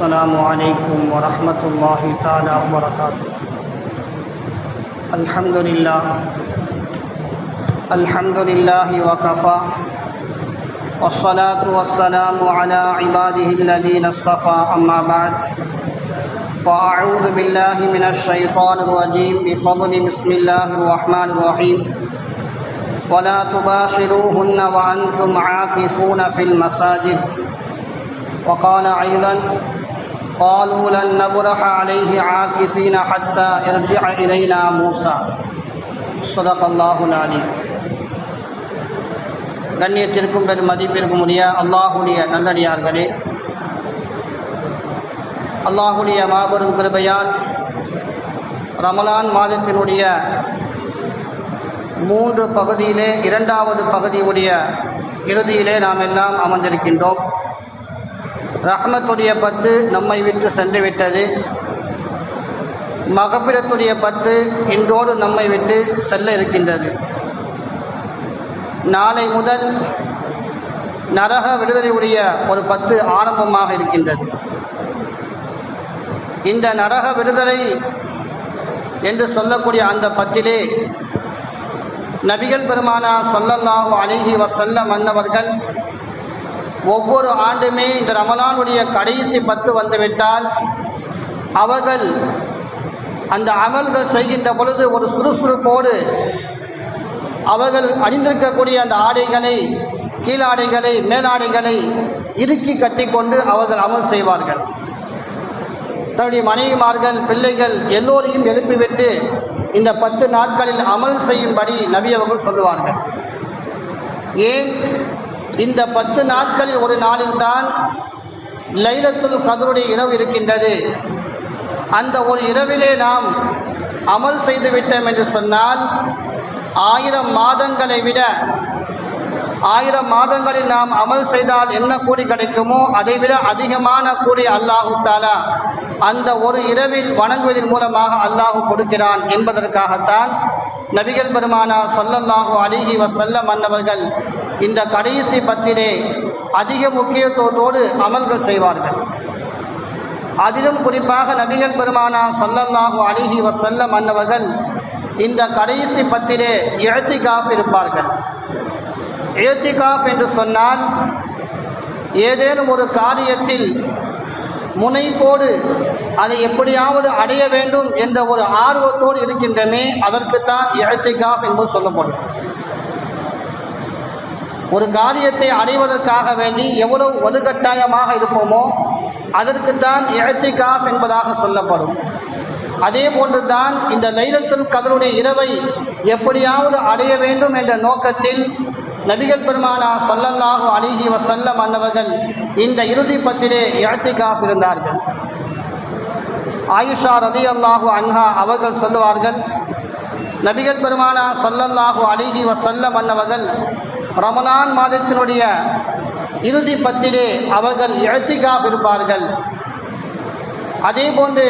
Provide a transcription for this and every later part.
السلام عليكم ورحمة الله تعالى وبركاته. الحمد لله الحمد لله وكفى، والصلاة والسلام على عباده الذين اصطفى، أما بعد، فأعوذ بالله من الشيطان الرجيم، بفضل بسم الله الرحمن الرحيم. ولا تباشروهن وأنتم عاكفون في المساجد. وقال أيضا قالوا لن نبرح عليه عاكفين حتى يرجع إلينا موسى. صدق الله العليم. கண்ணியத்திற்கும் பெரும் மதிப்பிற்கும் உரிய அல்லாஹுடைய நல்லடியார்களே அல்லாஹுடைய மாபெரும் கிருபையால் ரமலான் மாதத்தினுடைய மூன்று பகுதியிலே இரண்டாவது பகுதியுடைய இறுதியிலே நாம் எல்லாம் அமர்ந்திருக்கின்றோம். ரஹ்மத்துடைய பத்து நம்மை விட்டு சென்று விட்டது. மகபிரத்துடைய பத்து இன்றோடு நம்மை விட்டு செல்ல இருக்கின்றது. நாளை முதல் நரக விடுதலையுடைய ஒரு பத்து ஆரம்பமாக இருக்கின்றது. இந்த நரக விடுதலை என்று சொல்லக்கூடிய அந்த பத்திலே நபிகள் பெருமானா சொல்லல்லாஹு அலிஹி வசல்லம் வந்தவர்கள் ஒவ்வொரு ஆண்டுமே இந்த ரமலானுடைய கடைசி பத்து வந்துவிட்டால் அவர்கள் அந்த அமல்கள் செய்கின்ற பொழுது ஒரு சுறுசுறுப்போடு அவர்கள் அணிந்திருக்கக்கூடிய அந்த ஆடைகளை கீழாடைகளை மேலாடைகளை இறுக்கி கட்டிக்கொண்டு அவர்கள் அமல் செய்வார்கள். தன்னுடைய மனைவிமார்கள் பிள்ளைகள் எல்லோரையும் எழுப்பிவிட்டு இந்த பத்து நாட்களில் அமல் செய்யும்படி நபி அவர்கள் சொல்லுவார்கள். ஏன்? இந்த பத்து நாட்களில் ஒரு நாளில்தான் லைலத்துல் கதருடைய இரவு இருக்கின்றது. அந்த ஒரு இரவிலே நாம் அமல் செய்து விட்டோம் என்று சொன்னால் ஆயிரம் மாதங்களை விட ஆயிரம் மாதங்களில் நாம் அமல் செய்தால் என்ன கூடி கிடைக்குமோ அதை விட அதிகமான கூடி அல்லாஹு தாலா அந்த ஒரு இரவில் வணங்குவதன் மூலமாக அல்லாஹு கொடுக்கிறான் என்பதற்காகத்தான் நபிகள் பெருமானா சொல்லல்லாஹு அலிஹி வசல்லம் மன்னவர்கள் இந்த கடைசி பத்திலே அதிக முக்கியத்துவத்தோடு அமல்கள் செய்வார்கள். அதிலும் குறிப்பாக நபிகள் பெருமானா சொல்லல்லாஹு அலிஹி வசல்லம் மன்னவர்கள் இந்த கடைசி பத்திலே எழுத்திகாப் இருப்பார்கள். எழுத்திகாப் என்று சொன்னால் ஏதேனும் ஒரு காரியத்தில் முனைப்போடு அதை எப்படியாவது அடைய வேண்டும் என்ற ஒரு ஆர்வத்தோடு இருக்கின்றமே அதற்குத்தான் எழுத்திகாப் என்பது சொல்லப்படும். ஒரு காரியத்தை அடைவதற்காக வேண்டி எவ்வளவு வலுக்கட்டாயமாக இருப்போமோ அதற்குத்தான் எழுத்திகாப் என்பதாக சொல்லப்படும். அதே போன்று தான் இந்த லைலத்தில் கதருடைய இரவை எப்படியாவது அடைய வேண்டும் என்ற நோக்கத்தில் நபிகள் பெருமானா சொல்லல்லாஹு அலிஹி வசல்லம் மன்னவர்கள் இந்த இறுதி பத்திலே எழுத்திகாப் இருந்தார்கள். ஆயுஷா ரதி அல்லாஹு அன்ஹா அவர்கள் சொல்லுவார்கள் நபிகள் பெருமானா சொல்லல்லாஹு அலிஹி வசல்லம் மன்னவர்கள் ரமலான் மாதத்தினுடைய இறுதி பத்திலே அவர்கள் எழுத்திகாப் இருப்பார்கள். அதே போன்று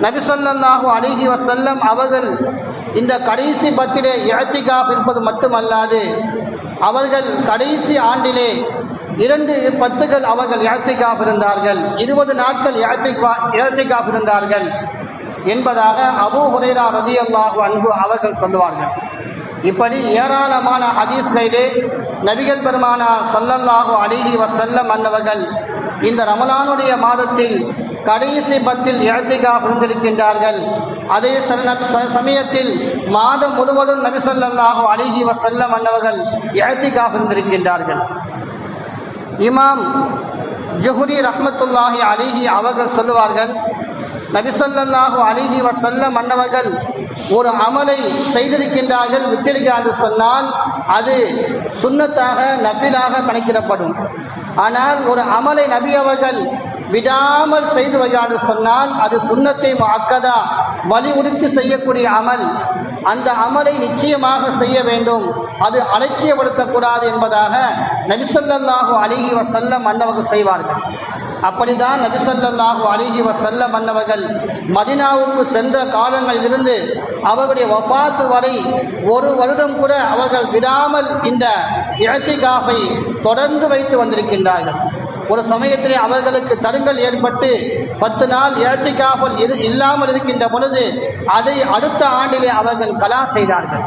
நபிசல்லாஹூ அலிஹி வசல்லம் அவர்கள் இந்த கடைசி பத்திலே இழத்திகாப் இருப்பது மட்டுமல்லாது அவர்கள் கடைசி ஆண்டிலே இரண்டு பத்துகள் அவர்கள் இழத்திகாப் இருந்தார்கள். இருபது நாட்கள் இழத்திகா இழத்திகாப் இருந்தார்கள் என்பதாக அபு ஹுரேரா ரதி அல்லாஹு அன்பு அவர்கள் சொல்லுவார்கள். இப்படி ஏராளமான ஹதீஸ்களிலே நபிகள் பெருமானா சல்லல்லாஹு அலிஹி வசல்லம் அன்னவர்கள் இந்த ரமலானுடைய மாதத்தில் கடைசி பத்தில் இழத்திகா இருந்திருக்கின்றார்கள் அதே சமயத்தில் மாதம் முழுவதும் நபிசல்லாஹு அலிஹி வசல்லம் அன்னவர்கள் இழத்திகா இருந்திருக்கின்றார்கள் இமாம் ஜுஹுரி ரஹமத்துல்லாஹி அலிஹி அவர்கள் சொல்லுவார்கள் நபிசல்லாஹு அலிஹி வசல்லம் மன்னவர்கள் ஒரு அமலை செய்திருக்கின்றார்கள் விட்டிருக்கிறார்கள் சொன்னால் அது சுண்ணத்தாக நஃபிலாக கணக்கிடப்படும். ஆனால் ஒரு அமலை நபி அவர்கள் விடாமல் செய்து வருகிறார்கள் சொன்னால் அது சுண்ணத்தை அக்கதா வலியுறுத்தி செய்யக்கூடிய அமல். அந்த அமலை நிச்சயமாக செய்ய வேண்டும். அது அலட்சியப்படுத்தக்கூடாது என்பதாக நபிசல்லாஹு அலிஹி வசல்லம் மன்னவர்கள் செய்வார்கள். அப்படிதான் நபிசல்லாஹு அலிஹி வசல்லம் மன்னவர்கள் மதினாவுக்கு சென்ற காலங்களிலிருந்து அவருடைய வஃபாத்து வரை ஒரு வருடம் கூட அவர்கள் விடாமல் இந்த இழத்திகாஃபை தொடர்ந்து வைத்து வந்திருக்கின்றார்கள். ஒரு சமயத்திலே அவர்களுக்கு தருங்கள் ஏற்பட்டு பத்து நாள் ஏத்திகாஃபில் இரு இல்லாமல் இருக்கின்ற பொழுது அதை அடுத்த ஆண்டிலே அவர்கள் கலா செய்தார்கள்.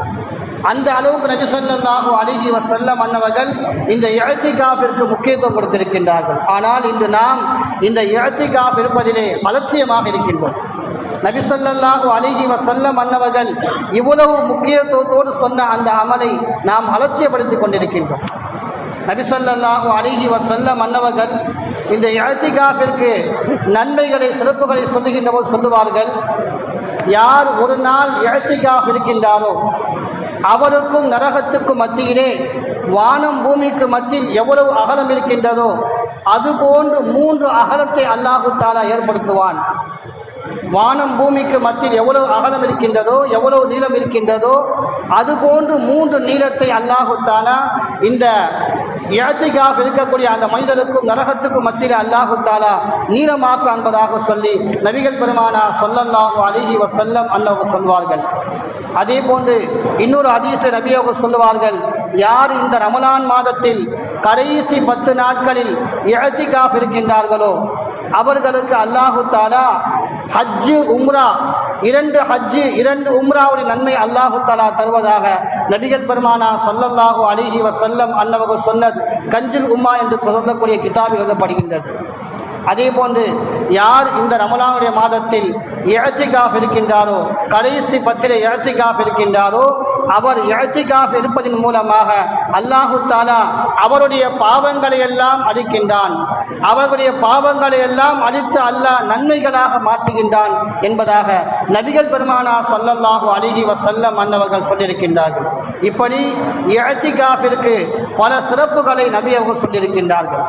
அந்த அளவுக்கு நபி ஸல்லல்லாஹு அலைஹி செல்ல அன்னவர்கள் இந்த இஅ்திகாஃபிற்கு முக்கியத்துவம் கொடுத்திருக்கின்றார்கள். ஆனால் இன்று நாம் இந்த இஅ்திகாஃப் இருப்பதிலே அலட்சியமாக இருக்கின்றோம். நபி ஸல்லல்லாஹு அலைஹி செல்ல அன்னவர்கள் இவ்வளவு முக்கியத்துவத்தோடு சொன்ன அந்த அமலை நாம் அலட்சியப்படுத்திக் கொண்டிருக்கின்றோம். நபி ஸல்லல்லாஹு வசல்ல மன்னவர்கள் இந்த இழத்திகாப்பிற்கு நன்மைகளை சிறப்புகளை சொல்லுகின்ற போது சொல்லுவார்கள் யார் ஒரு நாள் இழத்திகாப் இருக்கின்றாரோ அவருக்கும் நரகத்துக்கும் மத்தியிலே வானம் பூமிக்கு மத்தியில் எவ்வளவு அகலம் இருக்கின்றதோ அதுபோன்று மூன்று அகலத்தை அல்லாஹு தாலா ஏற்படுத்துவான். வானம் பூமிக்கு மத்தியில் எவ்வளவு அகலம் இருக்கின்றதோ எவ்வளவு நீளம் இருக்கின்றதோ அதுபோன்று மூன்று நீளத்தை அல்லாஹு தாலா இந்த இழத்திகாக இருக்கக்கூடிய அந்த மனிதருக்கும் நரகத்துக்கும் மத்தியில் அல்லாஹு தாலா நீளமாக்கு என்பதாக சொல்லி நபிகள் பெருமானா சொல்லல்லாஹு அலிஹி வசல்லம் அல்லாஹ் சொல்வார்கள். அதே போன்று இன்னொரு ஹதீஸில் நபியோக சொல்லுவார்கள் யார் இந்த ரமலான் மாதத்தில் கடைசி பத்து நாட்களில் இழத்திகாஃப் இருக்கின்றார்களோ அவர்களுக்கு அல்லாஹு தாலா ஹஜ்ஜு உம்ரா இரண்டு ஹஜ்ஜு இரண்டு உம்ராவுடைய நன்மை அல்லாஹு தாலா தருவதாக நடிகர் பெருமானா சொல்லல்லாஹு அலிஹி வசல்லம் அன்னவர்கள் சொன்னது. கஞ்சில் உம்மா என்று சொல்லக்கூடிய கிதாபில் எழுதப்படுகின்றது. அதே போன்று யார் இந்த ரமலானுடைய மாதத்தில் இழத்திகாஃப் இருக்கின்றாரோ கடைசி பத்திரை இழத்திகாஃப் இருக்கின்றாரோ அவர் இழத்திகாஃப் இருப்பதன் மூலமாக அல்லாஹு தாலா அவருடைய பாவங்களை எல்லாம் அழிக்கின்றான். அவருடைய பாவங்களை எல்லாம் அழித்து அல்லாஹ் நன்மைகளாக மாற்றுகின்றான் என்பதாக நபிகள் பெருமானா சொல்லல்லாஹு அழகி வசல்லம் அன்னவர்கள் சொல்லியிருக்கின்றார்கள். இப்படி இழத்திகாஃபிற்கு பல சிறப்புகளை நபி அவர்கள் சொல்லியிருக்கின்றார்கள்.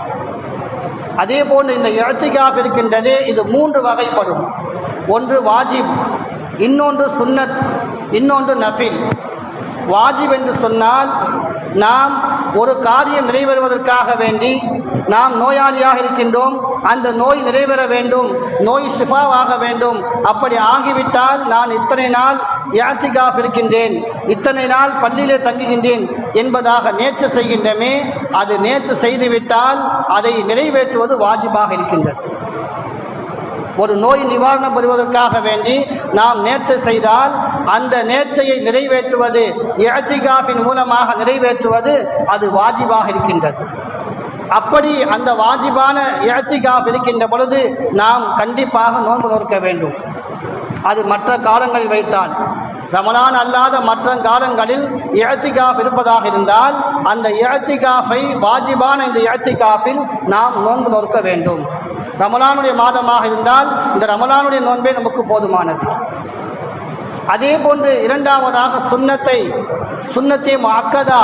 அதே போன்று இந்த இழத்திகாஃப் இருக்கின்றதே இது மூன்று வகைப்படும். ஒன்று வாஜிப் இன்னொன்று சுன்னத் இன்னொன்று நஃபில். வாஜிப் என்று சொன்னால் நாம் ஒரு காரியம் நிறைவேறுவதற்காக வேண்டி நாம் நோயாளியாக இருக்கின்றோம். அந்த நோய் நிறைவேற வேண்டும். நோய் ஷிஃபாவாக வேண்டும். அப்படி ஆகிவிட்டால் நான் இத்தனை நாள் யாத்திகாஃப் இருக்கின்றேன். இத்தனை நாள் பள்ளியிலே தங்குகின்றேன் என்பதாக நேற்று செய்கின்றமே அது நேற்று செய்துவிட்டால் அதை நிறைவேற்றுவது வாஜிபாக இருக்கின்றது. ஒரு நோய் நிவாரணம் பெறுவதற்காக வேண்டி நாம் நேற்று செய்தால் அந்த நேர்ச்சையை நிறைவேற்றுவது இழத்திகாஃபின் மூலமாக நிறைவேற்றுவது அது வாஜிபாக இருக்கின்றது. அப்படி அந்த வாஜிபான இழத்திகாஃப் இருக்கின்ற பொழுது நாம் கண்டிப்பாக நோன்பு நோக்க வேண்டும். அது மற்ற காலங்களில் வைத்தால். ரமலான் அல்லாத மற்ற காலங்களில் இழத்திகாஃப் இருப்பதாக இருந்தால் அந்த இழத்திகாஃபை வாஜிபான இந்த இழத்திகாஃபில் நாம் நோன்பு நோக்க வேண்டும். ரமலானுடைய மாதமாக இருந்தால் இந்த ரமலானுடைய நோன்பே நமக்கு போதுமானது. அதே போன்று இரண்டாவதாக சுண்ணத்தை சுண்ணத்தை மாக்கதா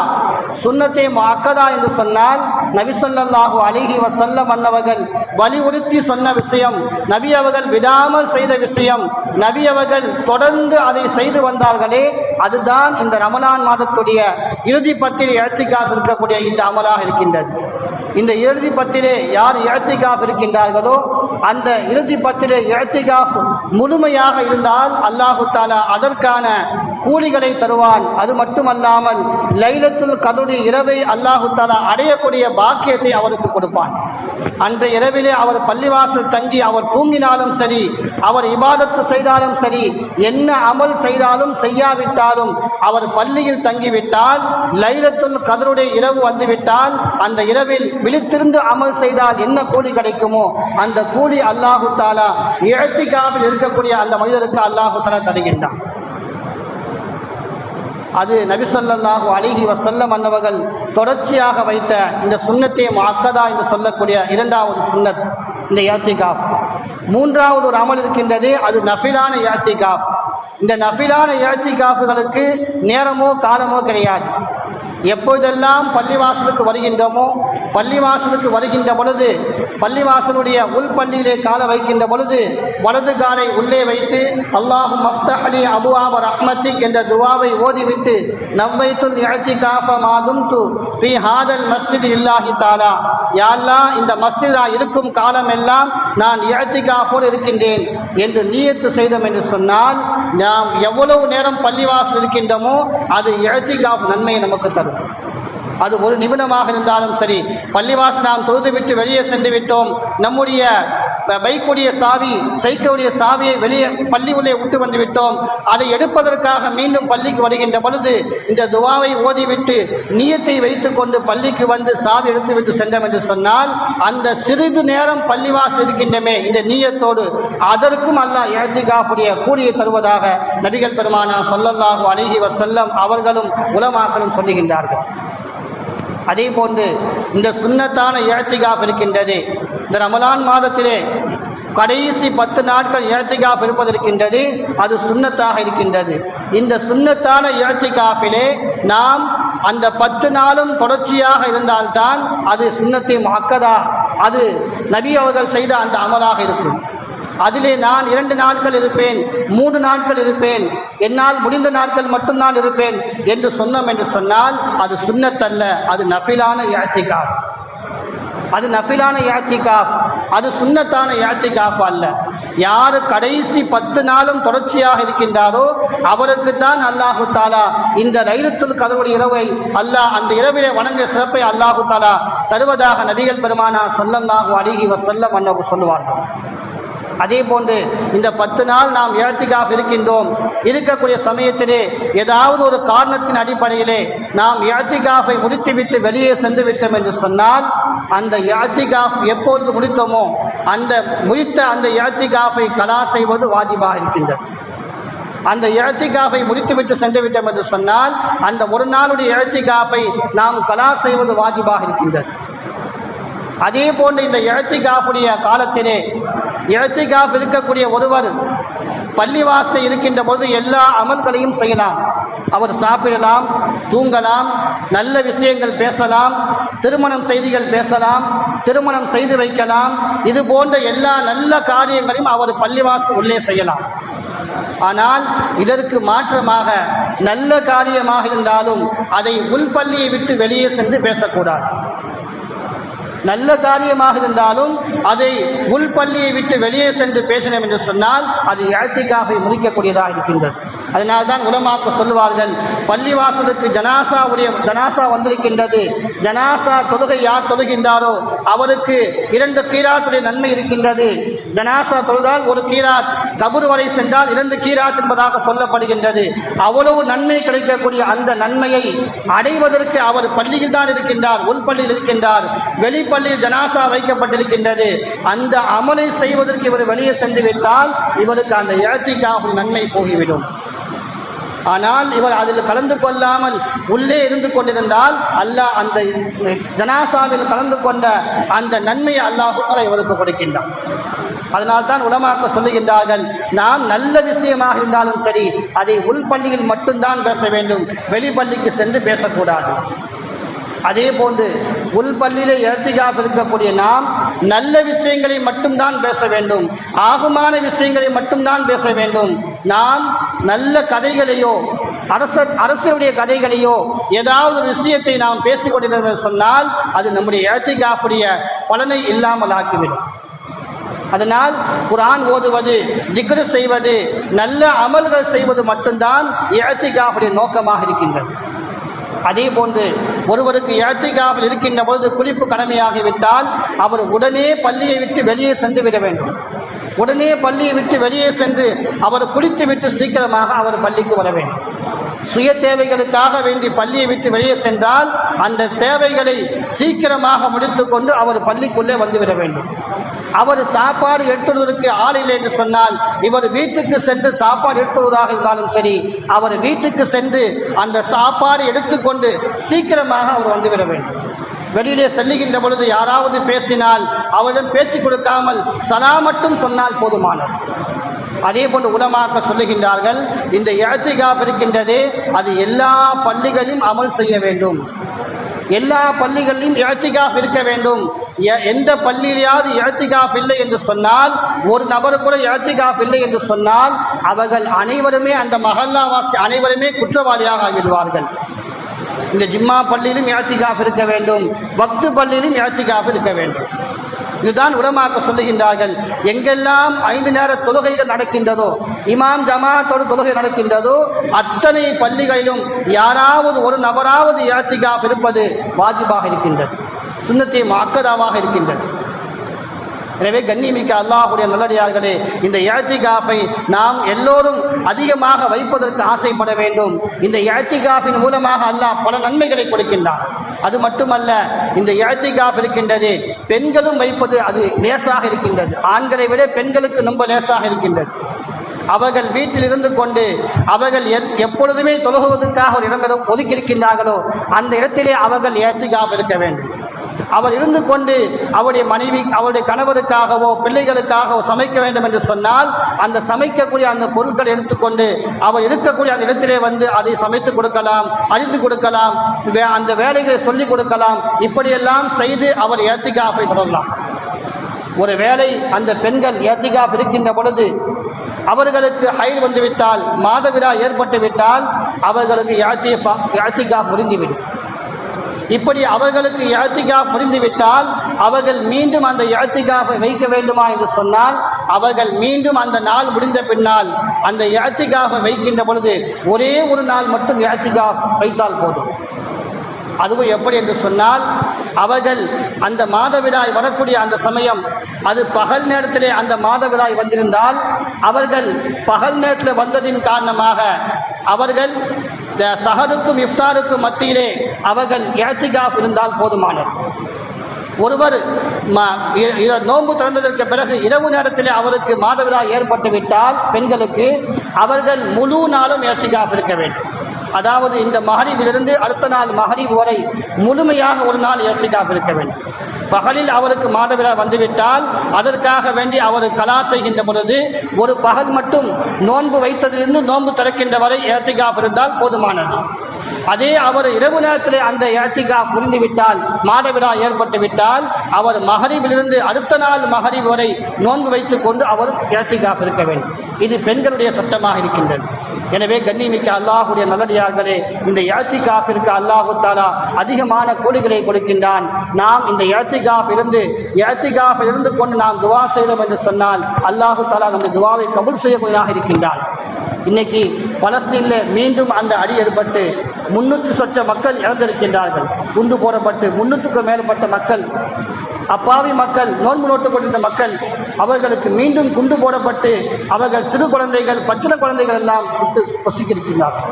சுண்ணத்தை மாக்கதா என்று சொன்னால் நபி ஸல்லல்லாஹு அலைஹி வஸல்லம் அன்னவர்கள் வலியுறுத்தி சொன்ன விஷயம் நபி அவர்கள் விடாமல் செய்த விஷயம் நபி அவர்கள் தொடர்ந்து அதை செய்து வந்தார்களே அதுதான் இந்த ரமலான் மாதத்துடைய இறுதி பத்திரை எழுத்திக்காக இருக்கக்கூடிய இந்த அமலாக இருக்கின்றது. இந்த இறுதி பத்திலே யார் இழத்திகாஃப் இருக்கின்றார்களோ அந்த இறுதி பத்திலே இழத்திகாஃப் முழுமையாக இருந்தால் அல்லாஹு தாலா அதற்கான கூலிகளை தருவான். அது மட்டுமல்லாமல் லைலத்துல் கதுடி இரவை அல்லாஹு தாலா அடையக்கூடிய பாக்கியத்தை அவருக்கு கொடுப்பான். அன்றைய இரவிலே அவர் பள்ளிவாசல் தங்கி அவர் தூங்கினாலும் சரி அவர் இபாதத்து செய்தாலும் சரி என்ன அமல் செய்தாலும் செய்யாவிட்டாலும் அவர் பள்ளியில் தங்கிவிட்டால் லைலத்துல் கதருடைய இரவு வந்துவிட்டால் அந்த இரவில் விழித்திருந்து அமல் செய்தால் என்ன கூலி கிடைக்குமோ அந்த கூலி அல்லாஹு தாலா இழத்திக்காவில் இருக்கக்கூடிய அந்த மனிதருக்கு அல்லாஹு தாலா தருகின்றான். அது நபிசல்லாஹு அலிஹி வசல்லம் அன்னவர்கள் தொடர்ச்சியாக வைத்த இந்த சுண்ணத்தே மாக்கதா என்று சொல்லக்கூடிய இரண்டாவது சுண்ணத் இந்த யாத்திகாப் மூன்றாவது ஒரு அமல் இருக்கின்றது அது நஃபிலான யாத்திகாப் இந்த நஃபிலான யாத்திகாப்புகளுக்கு நேரமோ காலமோ கிடையாது. எப்பொழுதெல்லாம் பள்ளிவாசலுக்கு வருகின்றோமோ பள்ளிவாசலுக்கு வருகின்ற பொழுது பள்ளிவாசலுடைய உள்பள்ளியிலே கால வைக்கின்ற பொழுது வலது காலை உள்ளே வைத்து அல்லாஹும் மஃப்தஹலி அபுஆப ரஹ்மத்திக் என்ற துவாவை ஓதிவிட்டு நவ்வைத்துல் இஅ்திகாஃப மாதும் து ஃபி ஹாதல் மஸ்ஜித் இல்லாஹி தாலா. யாழ்லா இந்த மஸ்ஜிதா இருக்கும் காலமெல்லாம் நான் இஅ்திகாஃபோடு இருக்கின்றேன் என்று நீயத்து செய்தோம் என்று சொன்னால் நாம் எவ்வளவு நேரம் பள்ளிவாசல் இருக்கின்றோமோ அது இழத்திகாப் நன்மையை நமக்கு தரும். Thank you. அது ஒரு நிமிடமாக இருந்தாலும் சரி. பள்ளிவாசி நாம் தொழுது விட்டு வெளியே சென்று விட்டோம் நம்முடைய பைக்குடைய சாவி சைக்கிளுடைய சாவியை வெளியே பள்ளி உள்ளே விட்டு வந்து விட்டோம் அதை எடுப்பதற்காக மீண்டும் பள்ளிக்கு வருகின்ற பொழுது இந்த துவாவை ஓதிவிட்டு நீயத்தை வைத்துக்கொண்டு பள்ளிக்கு வந்து சாவி எடுத்துவிட்டு சென்றோம் என்று சொன்னால் அந்த சிறிது நேரம் பள்ளிவாசல் இருக்கின்றமே இந்த நீயத்தோடு அதற்கும் அல்லாஹ் ஏத்திகாப்புடைய கூலியை தருவதாக நடிகர் பெருமானா சொல்லல்லாஹு அழகி வசல்லம் அவர்களும் உலமாக்களும் சொல்லுகின்றார்கள். அதே போன்று இந்த சுண்ணத்தான ஏத்திகாப் இருக்கின்றது. இந்த ரமலான் மாதத்திலே கடைசி பத்து நாட்கள் ஏத்திகாப் இருப்பதற்கின்றது அது சுண்ணத்தாக இருக்கின்றது. இந்த சுண்ணத்தான ஏத்திகாப்பிலே நாம் அந்த பத்து நாளும் தொடர்ச்சியாக இருந்தால்தான் அது சுண்ணத்தை மக்கதா அது நபி அவர்கள் செய்த அந்த அமலாக இருக்கும். அதிலே நான் இரண்டு நாட்கள் இருப்பேன் மூன்று நாட்கள் இருப்பேன். என்னால் முடிந்த நாட்கள் மட்டும் நான் இருப்பேன் என்று சொன்னோம் என்று சொன்னால் அது சுன்னத்தல்ல அது நஃபிலான யாத்திகாப் அது நஃபிலான யாத்திகாப் அது சுன்னத்தான யாத்திகாப் அல்ல. யார் கடைசி பத்து நாளும் தொடர்ச்சியாக இருக்கின்றாரோ அவருக்கு தான் அல்லாஹு தாலா இந்த லைலத்துல் கதவுடைய இரவை அல்லாஹ் அந்த இரவிலே வணங்கிய சிறப்பை அல்லாஹு தாலா தருவதாக நபிகள் பெருமானா சொல்லல்லாஹு அலிஹி வசல்லம் அன்னவு சொல்லுவார்கள். அதே போன்று இந்த பத்து நாள் நாம் ஏத்திகாஃப் இருக்கின்றோம். இருக்கக்கூடிய சமயத்திலே ஏதாவது ஒரு காரணத்தின் அடிப்படையிலே நாம் ஏத்திகாஃபை முடித்துவிட்டு வெளியே சென்று விட்டோம் என்று சொன்னால் அந்த ஏத்திகாஃப் எப்பொழுது முடித்தோமோ அந்த முடித்த அந்த ஏத்திகாஃபை கலா செய்வது வாஜிபாக இருக்கின்றது. அந்த இழத்திகாப்பை முடித்துவிட்டு சென்று விட்டோம் என்று சொன்னால் அந்த ஒரு நாளுடைய இழத்திகாப்பை நாம் கலா செய்வது வாஜிபாக இருக்கின்றது. அதே போன்று இந்த இழத்திகாப்புடைய காலத்திலே இழத்திகாப் இருக்கக்கூடிய ஒருவர் பள்ளிவாசல் இருக்கின்ற போது எல்லா அமல்களையும் செய்யலாம். அவர் சாப்பிடலாம் தூங்கலாம் நல்ல விஷயங்கள் பேசலாம் திருமணம் செய்திகள் பேசலாம் திருமணம் செய்து வைக்கலாம். இது போன்ற எல்லா நல்ல காரியங்களையும் அவர் பள்ளிவாசல் உள்ளே செய்யலாம். ஆனால் இதற்கு மாற்றமாக நல்ல காரியமாக இருந்தாலும் அதை உள்பள்ளியை விட்டு வெளியே சென்று பேசக்கூடாது. நல்ல காரியமாக இருந்தாலும் அதை உள்பள்ளியை விட்டு வெளியே சென்று பேசினோம் என்று சொன்னால் அது இழத்திக்காக முடிக்கக்கூடியதாக இருக்கின்றது. அதனால்தான் உலமாக்க சொல்லுவார்கள் பள்ளிவாசலுக்கு ஜனாசாவுடைய ஜனாசா வந்திருக்கின்றது. ஜனாசா தொழுகை யார் தொழுகின்றாரோ அவருக்கு இரண்டு கீராத்துடைய நன்மை இருக்கின்றது. ஜனாசா தொழுதால் ஒரு கீராத் கபூர் வரை சென்றால் இரண்டு கீராத் என்பதாக சொல்லப்படுகின்றது. அவ்வளவு நன்மை கிடைக்கக்கூடிய அந்த நன்மையை அடைவதற்கு அவர் பள்ளியில் தான் இருக்கின்றார் உள்பள்ளியில் இருக்கின்றார். வெளிப்பள்ளியில் ஜனாசா வைக்கப்பட்டிருக்கின்றது. அந்த அமலை செய்வதற்கு இவர் வெளியே சென்று விட்டால் இவருக்கு அந்த இழத்திக்காக நன்மை போகிவிடும். ஆனால் இவர் அதில் கலந்து கொள்ளாமல் உள்ளே இருந்து கொண்டிருந்தால் அல்லாஹ் அந்த ஜனாசாவில் கலந்து கொண்ட அந்த நன்மையை அல்லாஹ் இவருக்கு கொடுக்கின்றான். அதனால்தான் உலமாக்க சொல்லுகின்றார்கள் நாம் நல்ல விஷயமாக இருந்தாலும் சரி அதை உள்பள்ளியில் மட்டும்தான் பேச வேண்டும் வெளிப்பள்ளிக்கு சென்று பேசக்கூடாது. அதே போன்று உள்பள்ளியிலே ஏத்திகாப் இருக்கக்கூடிய நாம் நல்ல விஷயங்களை மட்டும்தான் பேச வேண்டும். ஆகுமான விஷயங்களை மட்டும்தான் பேச வேண்டும். நாம் நல்ல கதைகளையோ அரச அரசுடைய கதைகளையோ ஏதாவது ஒரு விஷயத்தை நாம் பேசிக் கொண்டிருந்தோம் சொன்னால் அது நம்முடைய ஏத்திகாப்புடைய பலனை இல்லாமல் ஆக்கிவிடும். அதனால் குரான் ஓதுவது திக்ரு செய்வது நல்ல அமல்கள் செய்வது மட்டும்தான் ஏத்திகாப்புடைய நோக்கமாக இருக்கின்றது. அதே போன்று ஒருவருக்கு ஏத்திகாவில் இருக்கின்ற பொழுது குளிப்பு கடமையாகிவிட்டால் அவர் உடனே பள்ளியை விட்டு வெளியே சென்று விட வேண்டும். உடனே பள்ளியை விட்டு வெளியே சென்று அவர் குளித்து விட்டு சீக்கிரமாக அவர் பள்ளிக்கு வர வேண்டும். சுய தேவைகளுக்காக வேண்டி பள்ளியை விட்டு வெளியே சென்றால் அந்த தேவைகளை சீக்கிரமாக முடித்துக்கொண்டு அவர் பள்ளிக்குள்ளே வந்துவிட வேண்டும். அவர் சாப்பாடு எடுத்துவதற்கு ஆள் இல்லை என்று சொன்னால் இவர் வீட்டுக்கு சென்று சாப்பாடு எடுத்துவதாக இருந்தாலும் சரி அவர் வீட்டுக்கு சென்று அந்த சாப்பாடு எடுத்துக்கொண்டு சீக்கிரமாக அவர் வந்துவிட வேண்டும். வெளியிலே செல்லுகின்ற பொழுது யாராவது பேசினால் அவரிடம் பேச்சு கொடுக்காமல் சலா மட்டும் சொன்னால் போதுமானது. அதே போன்று உலமாக்க சொல்லுகின்றார்கள் இந்த இழத்திகாப் இருக்கின்றது அது எல்லா பள்ளிகளையும் அமல் செய்ய வேண்டும். எல்லா பள்ளிகளிலும் இழத்திகாப் இருக்க வேண்டும். எ- எந்த பள்ளியிலையாவது இழத்திகாப் இல்லை என்று சொன்னால் ஒரு நபர் கூட இழத்திகாப் இல்லை என்று சொன்னால் அவர்கள் அனைவருமே அந்த மகல்லாவாசி அனைவருமே குற்றவாளியாக ஆகிடுவார்கள். இந்த ஜிம்மா பள்ளியிலும் இழத்திகாப் இருக்க வேண்டும். பக்து பள்ளியிலும் இழத்திகாப் இருக்க வேண்டும். இதுதான் உடமாக்க சொல்லுகின்றார்கள். எங்கெல்லாம் ஐந்து நேர தொழுகைகள் நடக்கின்றதோ இமாம் ஜமாத்தோடு தொழுகை நடக்கின்றதோ அத்தனை பள்ளிகளிலும் யாராவது ஒரு நபராவது யாத்திகாப் இருப்பது வாஜிபாக இருக்கின்றது. சுண்ணத்தை மாக்கதாவாக இருக்கின்றது. எனவே கண்ணிமிக்க அல்லாஹுடைய நல்லடியார்களே இந்த இழத்திகாஃபை நாம் எல்லோரும் அதிகமாக வைப்பதற்கு ஆசைப்பட வேண்டும். இந்த இழத்திகாஃபின் மூலமாக அல்லாஹ் பல நன்மைகளை கொடுக்கின்றான். அது மட்டுமல்ல இந்த இழத்திகாஃப் இருக்கின்றது பெண்களும் வைப்பது அது லேசாக இருக்கின்றது. ஆண்களை விட பெண்களுக்கு ரொம்ப லேசாக இருக்கின்றது. அவர்கள் வீட்டில் இருந்து கொண்டு அவர்கள் எத்- எப்பொழுதுமே தொழுகுவதற்காக ஒரு இடம் ஒதுக்கியிருக்கின்றார்களோ அந்த இடத்திலே அவர்கள் ஏற்றிகாப் இருக்க வேண்டும். அவர் இருந்து கொண்டு அவருடைய மனைவி அவருடைய கணவருக்காகவோ பிள்ளைகளுக்காகவோ சமைக்க வேண்டும் என்று சொன்னால் அந்த சமைக்கக்கூடிய அந்த பொருட்களை எடுத்துக்கொண்டு அவர் இருக்கக்கூடிய அந்த இடத்திலே வந்து அதை சமைத்து கொடுக்கலாம் அழித்து கொடுக்கலாம் வே- அந்த வேலைகளை சொல்லிக் கொடுக்கலாம். இப்படியெல்லாம் செய்து அவர் ஏத்திகாப்பை தொடரலாம் ஒரு வேளை அந்த பெண்கள் ஏத்திகாப் இருக்கின்ற பொழுது அவர்களுக்கு ஹைர் வந்துவிட்டால் மாதவிடா ஏற்பட்டு விட்டால் அவர்களுக்கு யாத்திகா புரிந்துவிடும் இப்படி அவர்களுக்கு யாத்திகா புரிந்துவிட்டால் அவர்கள் மீண்டும் அந்த யாத்திகாவை வைக்க வேண்டுமா என்று சொன்னால் அவர்கள் மீண்டும் அந்த நாள் முடிந்த பின்னால் அந்த யாத்திகாவை வைக்கின்ற பொழுது ஒரே ஒரு நாள் மட்டும் யாத்திகா வைத்தால் போதும். அதுவும் எப்படி என்று சொன்னால் அவர்கள் அந்த மாதவிடாய் வரக்கூடிய அந்த சமயம் அது பகல் நேரத்திலே அந்த மாதவிடாய் வந்திருந்தால் அவர்கள் பகல் நேரத்தில் வந்ததின் காரணமாக அவர்கள் இந்த சஹருக்கும் இஃப்தாருக்கும் மத்தியிலே அவர்கள் ஏத்திகாஃப் இருந்தால் போதுமானது. ஒருவர் நோன்பு திறந்ததற்கு பிறகு இரவு நேரத்தில் அவருக்கு மாதவிடாய் ஏற்பட்டு விட்டால் பெண்களுக்கு அவர்கள் முழு நாளும் ஏத்திகாப் இருக்க வேண்டும். அதாவது இந்த மகரிவிலிருந்து அடுத்த நாள் மகரிப் வரை முழுமையாக ஒரு நாள் ஏத்திகாப் இருக்க வேண்டும். பகலில் அவருக்கு மாதவிடா வந்துவிட்டால் அதற்காக வேண்டி அவர் கலா செய்கின்ற பொழுது ஒரு பகல் மட்டும் நோன்பு வைத்ததிலிருந்து நோன்பு திறக்கின்ற வரை ஏத்திகாப் இருந்தால் போதுமானது. அதே அவர் இரவு நேரத்தில் அந்த ஏத்திகா புரிந்துவிட்டால் மாதவிடா ஏற்பட்டு விட்டால் அவர் மகரிவிலிருந்து அடுத்த நாள் மகரிப் வரை நோன்பு வைத்துக் கொண்டு அவர் ஏத்திகாப் இருக்க வேண்டும். இது பெண்களுடைய சட்டமாக இருக்கின்றது. எனவே கண்ணிமிக்க அல்லாஹுடைய நல்லடியார்களே இந்த ஏத்திகாஃபிற்கு அல்லாஹு தாலா அதிகமான கோடிகளை கொடுக்கின்றான். நாம் இந்த ஏத்திகாஃப் இருந்து ஏத்திகாஃப் இருந்து கொண்டு நாம் துவா செய்தோம் என்று சொன்னால் அல்லாஹு தாலா நம்முடைய துவாவை கபூல் செய்யக்கூடியதாக இருக்கின்றான். இன்னைக்கு பலஸ்தீனில் மீண்டும் அந்த அடி ஏற்பட்டு முன்னூற்று சொச்ச மக்கள் இறந்திருக்கின்றார்கள். குண்டு போடப்பட்டு முன்னூற்றுக்கும் மேற்பட்ட மக்கள் அப்பாவி மக்கள் நோன்பு நோட்டு கொண்டிருந்த மக்கள் அவர்களுக்கு மீண்டும் குண்டு போடப்பட்டு அவர்கள் சிறு குழந்தைகள் பச்சின குழந்தைகள் எல்லாம் சுட்டு பொசிக்கிருக்கின்றார்கள்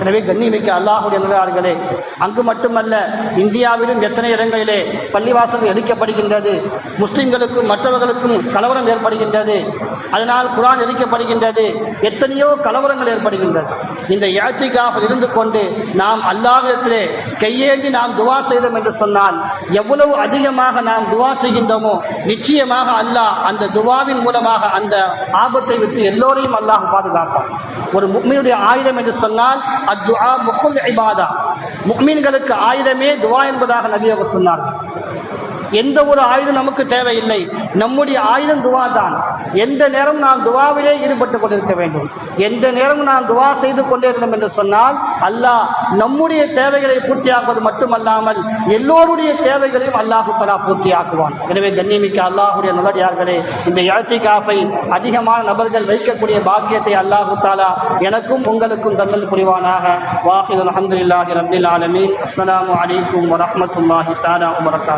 எனவே கண்ணிமிக்க அல்லாஹுடைய நிலையாளர்களே அங்கு மட்டுமல்ல இந்தியாவிலும் எத்தனை இடங்களிலே பள்ளிவாசல் எரிக்கப்படுகின்றது முஸ்லிம்களுக்கும் மற்றவர்களுக்கும் கலவரம் ஏற்படுகின்றது அதனால் குரான் எரிக்கப்படுகின்றது எத்தனையோ கலவரங்கள் ஏற்படுகின்றது. இந்த யாத்திகாக இருந்து கொண்டு நாம் அல்லாஹிடத்திலே கையேந்தி நாம் துவா செய்தோம் என்று சொன்னால் எவ்வளவு அதிகமாக நாம் துவா செய்கின்றோமோ நிச்சயமாக அல்லாஹ் அந்த துவாவின் மூலமாக அந்த ஆபத்தை விட்டு எல்லோரையும் அல்லாஹ் பாதுகாப்பான். ஒரு முக்மீனுடைய ஆயுதம் என்று சொன்னால் அத்துஆ முகுல் இபாதா. முக்மீன்களுக்கு ஆயுதமே துவா என்பதாக நபியாக சொன்னார் எந்த ஒரு ஆயுதம் நமக்கு தேவையில்லை. நம்முடைய ஆயுதம் துவா தான். எந்த நேரம் நாம் துவாவிலே ஈடுபட்டு கொண்டிருக்க வேண்டும்? எந்த நேரம் நாம் துவா செய்து கொண்டிருந்தோம் என்று சொன்னால் அல்லாஹ் நம்முடைய தேவைகளை பூர்த்தியாக்குவது மட்டுமல்லாமல் எல்லோருடைய தேவைகளையும் அல்லாஹு தலா பூர்த்தியாக்குவான். எனவே கண்ணியமிக்க அல்லாஹுடைய நல்லடியார்களே இந்த யாத்திகாஃபை அதிகமான நபர்கள் வைக்கக்கூடிய பாக்கியத்தை அல்லாஹு தாலா எனக்கும் உங்களுக்கும் தந்தல் புரிவானாக. வாஹித் அலமதுல்லாஹி ரபில் ஆலமீன். அஸ்லாம் வலைக்கம் வரமத்துல்லாஹி தாலா வரகாத்